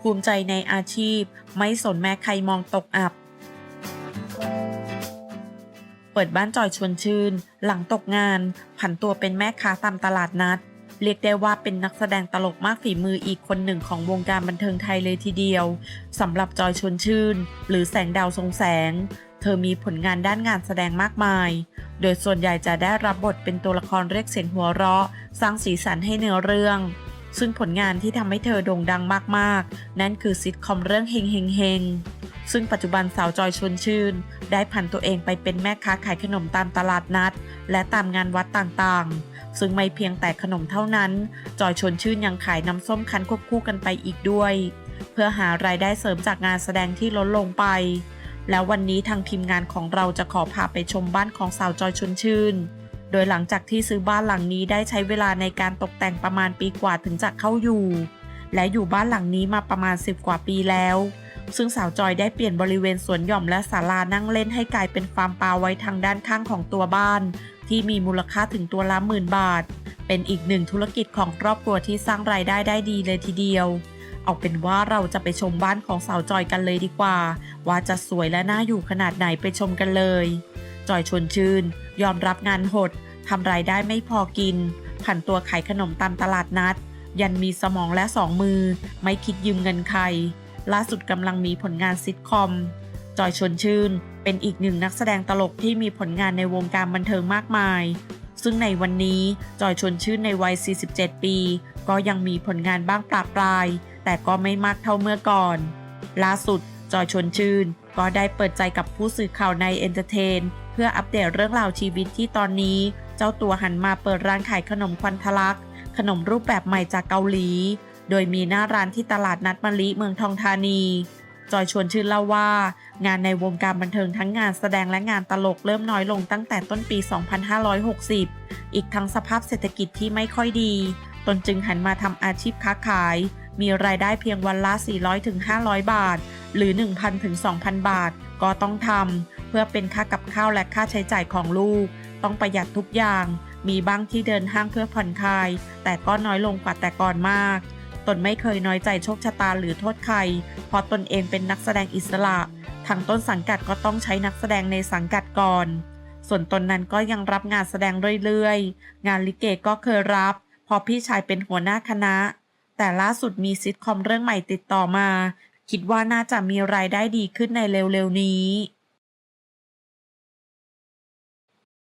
ภูมิใจในอาชีพ ไม่สนแม้ใครมองตกอับ เปิดบ้านจอยชวนชื่น หลังตกงาน ผันตัวเป็นแม่ค้าตามตลาดนัด เรียกได้ว่าเป็นนักแสดงตลกมากฝีมืออีกคนหนึ่งของวงการบันเทิงไทยเลยทีเดียวสำหรับจอยชวนชื่น หรือแสงดาวทรงแสง เธอมีผลงานด้านงานแสดงมากมาย โดยส่วนใหญ่จะได้รับบทเป็นตัวละครเรียกเสียงหัวเราะ สร้างสีสันให้เนื้อเรื่อง ซึ่งผลงานที่ทำให้เธอโด่งดังมากๆ นั่นคือซิทคอมเรื่องเฮงเฮงเฮงซึ่งปัจจุบันสาวจอยชวนชื่น ได้ผันตัวเองไปเป็นแม่ค้าขายขนมตามตลาดนัด และตามงานวัดต่างๆ ซึ่งไม่เพียงแต่ขนมเท่านั้น จอยชวนชื่นยังขายน้ำส้มคั้นควบคู่กันไปอีกด้วย เพื่อหารายได้เสริมจากงานแสดงที่ลดลงไป แล้ววันนี้ทางทีมงานของเราจะขอพาไปชมบ้านของสาวจอยชวนชื่น โดยหลังจากที่ซื้อบ้านหลังนี้ได้ใช้เวลาในการตกแต่งประมาณปีกว่าถึงจะเข้าอยู่ และอยู่บ้านหลังนี้มาประมาณ 10 กว่าปีแล้ว ซึ่งสาวจอยได้เปลี่ยนบริเวณสวนหย่อมและศาลานั่งเล่นให้กลายเป็นฟาร์มปลาไว้ทางด้านข้างของตัวบ้าน ที่มีมูลค่าถึงตัวละหมื่นบาท เป็นอีกหนึ่งธุรกิจของครอบครัวที่สร้างรายได้ได้ดีเลยทีเดียว เอาเป็นว่าเราจะไปชมบ้านของสาวจอยกันเลยดีกว่า ว่าจะสวยและน่าอยู่ขนาดไหนไปชมกันเลย จอยชวนชื่น ยอมรับงานหดทำรายได้ไม่พอกิน ผันตัวขายขนมตามตลาดนัด ยันมีสมองและสองมือ ไม่คิดยืมเงินใคร ล่าสุดกำลังมีผลงานซิทคอม จอยชวนชื่น เป็นอีกหนึ่งนักแสดงตลกที่มีผลงานในวงการบันเทิงมากมาย ซึ่งในวันนี้จอยชวนชื่นในวัย 47 ปี ก็ยังมีผลงานบ้างปราบปราย แต่ก็ไม่มากเท่าเมื่อก่อน ล่าสุดจอยชวนชื่น ก็ได้เปิดใจกับผู้สื่อข่าวในเอนเตอร์เทนเพื่ออัปเดตเรื่องราวชีวิตที่ตอนนี้ เจ้าตัวหันมาเปิดร้านขายขนมควันทะลัก ขนมรูปแบบใหม่จากเกาหลี โดยมีหน้าร้านที่ตลาดนัดมะลิเมืองทองธานีจอยชวนชื่นเล่าว่า งานในวงการบันเทิงทั้งงานแสดงและงานตลกเริ่มน้อยลงตั้งแต่ต้นปี 2560 อีกทั้งสภาพเศรษฐกิจที่ไม่ค่อยดี ตนจึงหันมาทำอาชีพค้าขาย มีรายได้เพียงวันละ 400-500 บาท หรือ 1,000-2,000 บาท ก็ต้องทำเพื่อเป็นค่ากับข้าวและค่าใช้จ่ายของลูก ต้องประหยัดทุกอย่าง มีบ้างที่เดินห้างเพื่อผ่อนคลาย แต่ก็น้อยลงกว่าแต่ก่อนมาก ตนไม่เคยน้อยใจโชคชะตาหรือโทษใคร เพราะตนเองเป็นนักแสดงอิสระทางต้นสังกัดก็ต้องใช้นักแสดงในสังกัดก่อน ส่วนตนนั้นก็ยังรับงานแสดงเรื่อยๆ งานลิเกก็เคยรับ พอพี่ชายเป็นหัวหน้าคณะ แต่ล่าสุดมีซิทคอมเรื่องใหม่ติดต่อมา คิดว่าน่าจะมีรายได้ดีขึ้นในเร็วๆนี้